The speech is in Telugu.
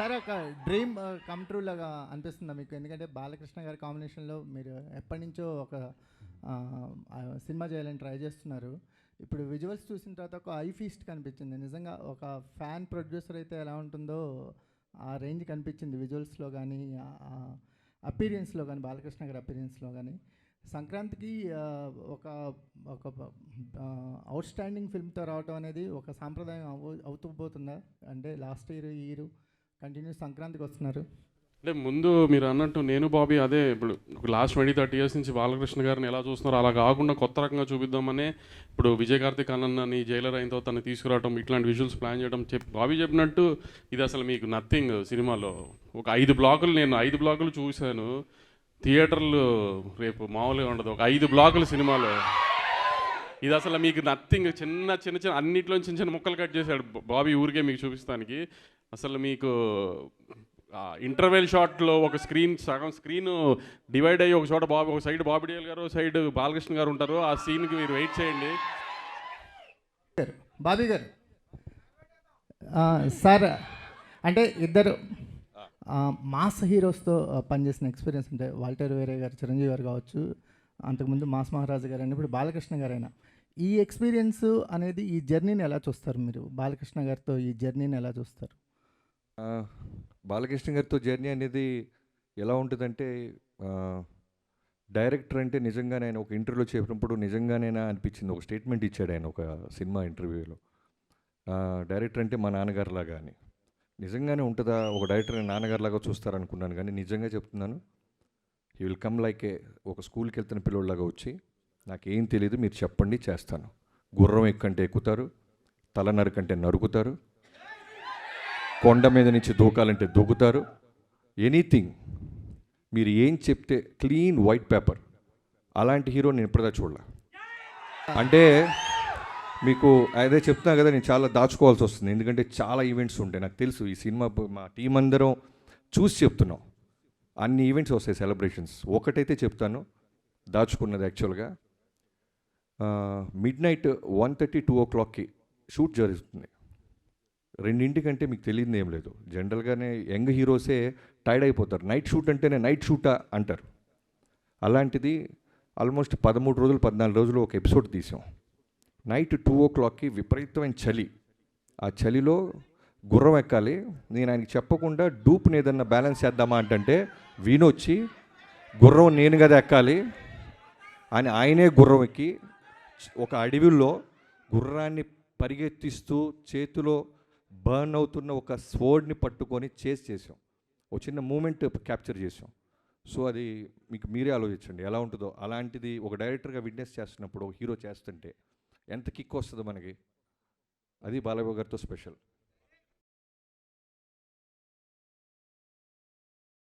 సార్ ఒక డ్రీమ్ కమ్ ట్రూ లాగా అనిపిస్తుందా మీకు? ఎందుకంటే బాలకృష్ణ గారి కాంబినేషన్లో మీరు ఎప్పటి నుంచో ఒక సినిమా చేయాలని ట్రై చేస్తున్నారు. ఇప్పుడు విజువల్స్ చూసిన తర్వాత ఒక ఐ ఫీస్ట్ కనిపించింది. నిజంగా ఒక ఫ్యాన్ ప్రొడ్యూసర్ అయితే ఎలా ఉంటుందో ఆ రేంజ్ కనిపించింది విజువల్స్లో కానీ అపీరియన్స్లో కానీ బాలకృష్ణ గారి అపీరియన్స్లో కానీ సంక్రాంతికి ఒక ఒక అవుట్ స్టాండింగ్ ఫిల్మ్తో రావడం అనేది ఒక సాంప్రదాయం అవు అవుతూ పోతుందా? అంటే లాస్ట్ ఇయర్ ఈ ఇయర్ కంటిన్యూ సంక్రాంతికి వస్తున్నారు. అంటే ముందు మీరు అన్నట్టు నేను బాబీ అదే ఇప్పుడు లాస్ట్ ట్వంటీ థర్టీ ఇయర్స్ నుంచి బాలకృష్ణ గారిని ఎలా చూస్తున్నారో అలా కాకుండా కొత్త రకంగా చూపిద్దామనే ఇప్పుడు విజయ్ కార్తిక్ అన్నని జైలర్ అయిన తర్వాత తను తీసుకురావడం ఇట్లాంటి విజువల్స్ ప్లాన్ చేయడం చెప్పి బాబీ చెప్పినట్టు ఇది అసలు మీకు నథింగ్ సినిమాలో. ఒక ఐదు బ్లాకులు నేను ఐదు బ్లాకులు చూశాను. థియేటర్లు రేపు మామూలుగా ఉండదు. ఒక ఐదు బ్లాకులు సినిమాలో. ఇది అసలు మీకు నథింగ్ చిన్న చిన్న చిన్న అన్నిట్లో చిన్న చిన్న ముక్కలు కట్ చేశాడు బాబీ ఊరికే మీకు చూపిస్తానికి. అసలు మీకు ఇంటర్వెల్ షాట్లో ఒక స్క్రీన్ సగం స్క్రీన్ డివైడ్ అయ్యి ఒక చోట బాబు ఒక సైడ్ బాబీ డియల్ గారు సైడ్ బాలకృష్ణ గారు ఉంటారు. ఆ సీన్కి మీరు వెయిట్ చేయండి. బాబీ గారు సార్ అంటే ఇద్దరు మాస్ హీరోస్తో పనిచేసిన ఎక్స్పీరియన్స్ అంటే వాల్టర్ వేరే గారు చిరంజీవి గారు కావచ్చు అంతకుముందు మాస్ మహారాజు గారు అని ఇప్పుడు బాలకృష్ణ గారైనా. ఈ ఎక్స్పీరియన్స్ అనేది ఈ జర్నీని ఎలా చూస్తారు మీరు? బాలకృష్ణ గారితో ఈ జర్నీని ఎలా చూస్తారు? బాలకృష్ణ గారితో జర్నీ అనేది ఎలా ఉంటుందంటే డైరెక్టర్ అంటే నిజంగానే ఆయన ఒక ఇంటర్వ్యూలో చెప్పినప్పుడు నిజంగానేనా అనిపించింది. ఒక స్టేట్మెంట్ ఇచ్చాడు ఆయన ఒక సినిమా ఇంటర్వ్యూలో. డైరెక్టర్ అంటే మా నాన్నగారులాగా అని. నిజంగానే ఉంటుందా? ఒక డైరెక్టర్ నాన్నగారులాగా చూస్తారనుకున్నాను కానీ నిజంగా చెప్తున్నాను ఈ విల్ కమ్ లైక్ ఏ ఒక స్కూల్కి వెళ్తున్న పిల్లోళ్ళలాగా వచ్చి నాకేం తెలియదు మీరు చెప్పండి చేస్తాను. గుర్రం ఎక్కంటే ఎక్కుతారు తల నరకంటే నరుకుతారు కొండ మీద నుంచి దూకాలంటే దూకుతారు ఎనీథింగ్. మీరు ఏం చెప్తే క్లీన్ వైట్ పేపర్. అలాంటి హీరో నేను ఇప్పటిదా చూడలే. అంటే మీకు అదే చెప్తున్నా కదా నేను చాలా దాచుకోవాల్సి వస్తుంది. ఎందుకంటే చాలా ఈవెంట్స్ ఉంటాయి. నాకు తెలుసు ఈ సినిమా మా టీం అందరం చూసి చెప్తున్నాం. అన్ని ఈవెంట్స్ వస్తాయి సెలబ్రేషన్స్. ఒకటైతే చెప్తాను దాచుకున్నది యాక్చువల్గా. Midnight one thirty two ఓ క్లాక్కి షూట్ జరుగుతుంది. రెండింటికంటే మీకు తెలియదు ఏం లేదు. జనరల్గానే యంగ్ హీరోసే టైర్డ్ అయిపోతారు. నైట్ షూట్ అంటేనే నైట్ షూటా అంటారు. అలాంటిది ఆల్మోస్ట్ పదమూడు రోజులు పద్నాలుగు రోజులు ఒక ఎపిసోడ్ తీసాం. నైట్ టూ ఓ క్లాక్కి విపరీతమైన చలి. ఆ చలిలో గుర్రం ఎక్కాలి. నేను ఆయనకి చెప్పకుండా డూప్ని ఏదన్నా బ్యాలెన్స్ చేద్దామా అంటే వీణొచ్చి గుర్రం నేను కదా ఎక్కాలి అని ఆయనే గుర్రం ఎక్కి ఒక అడవిలో గుర్రాన్ని పరిగెత్తిస్తూ చేతిలో బర్న్ అవుతున్న ఒక స్వోర్డ్ని పట్టుకొని చేసి చేసాం. ఒక చిన్న మూమెంట్ క్యాప్చర్ చేసాం. సో అది మీకు మీరే ఆలోచించండి. ఎలా ఉంటుందో. అలాంటిది ఒక డైరెక్టర్గా విట్నెస్ చేస్తున్నప్పుడు ఒక హీరో చేస్తుంటే ఎంత కిక్ వస్తుందో మనకి? అది బాలయ్య గారితో స్పెషల్.